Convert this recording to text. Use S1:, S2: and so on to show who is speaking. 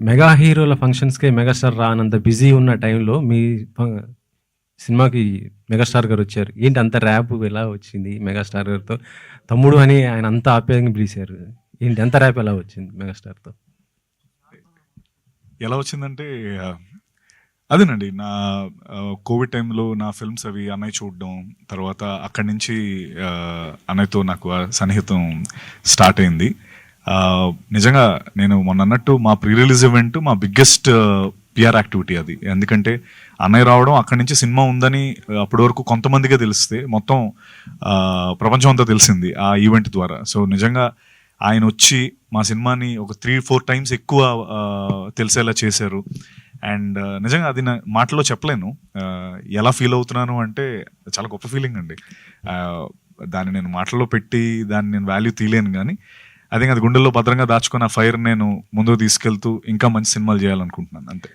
S1: Mega హీరోల ఫంక్షన్స్‌కే megastar రానంత busy ఉన్న టైంలో మీ సినిమాకి మెగాస్టార్ గారు వచ్చారు. ఏంటి అంత ర్యాప్ ఎలా వచ్చింది మెగాస్టార్ గారితో? తమ్ముడు అని ఆయన అంత ఆప్యాయంగా పిలిచారు. ఏంటి అంత ర్యాప్ ఎలా వచ్చింది మెగాస్టార్‌తో?
S2: ఎలా వచ్చిందంటే అదేనండి నా కోవిడ్ టైంలో నా ఫిల్మ్స్ అవి అన్నయ్య చూడడం, తర్వాత అక్కడి నుంచి అన్నయ్యతో నాకు ఆ సన్నిహితం స్టార్ట్ అయింది. నిజంగా నేను మొన్న అన్నట్టు మా ప్రీ రిలీజ్ ఈవెంట్ మా బిగ్గెస్ట్ పిఆర్ యాక్టివిటీ అది. ఎందుకంటే అన్నయ్య రావడం అక్కడి నుంచి సినిమా ఉందని అప్పటి వరకు కొంతమందిగా తెలిస్తే మొత్తం ప్రపంచం అంతా తెలిసింది ఆ ఈవెంట్ ద్వారా. సో నిజంగా ఆయన వచ్చి మా సినిమాని ఒక త్రీ ఫోర్ టైమ్స్ ఎక్కువ తెలిసేలా చేశారు. అండ్ నిజంగా అది నా మాటలో చెప్పలేను. ఎలా ఫీల్ అవుతున్నాను అంటే చాలా గొప్ప ఫీలింగ్ అండి. దాన్ని నేను మాటల్లో పెట్టి దాన్ని నేను వాల్యూ తీయలేను కానీ ఐ థింక్ అది గుండెల్లో భద్రంగా దాచుకున్న ఫైర్ నేను ముందుకు తీసుకెళ్తూ ఇంకా మంచి సినిమాలు చేయాలనుకుంటున్నాను అంతే.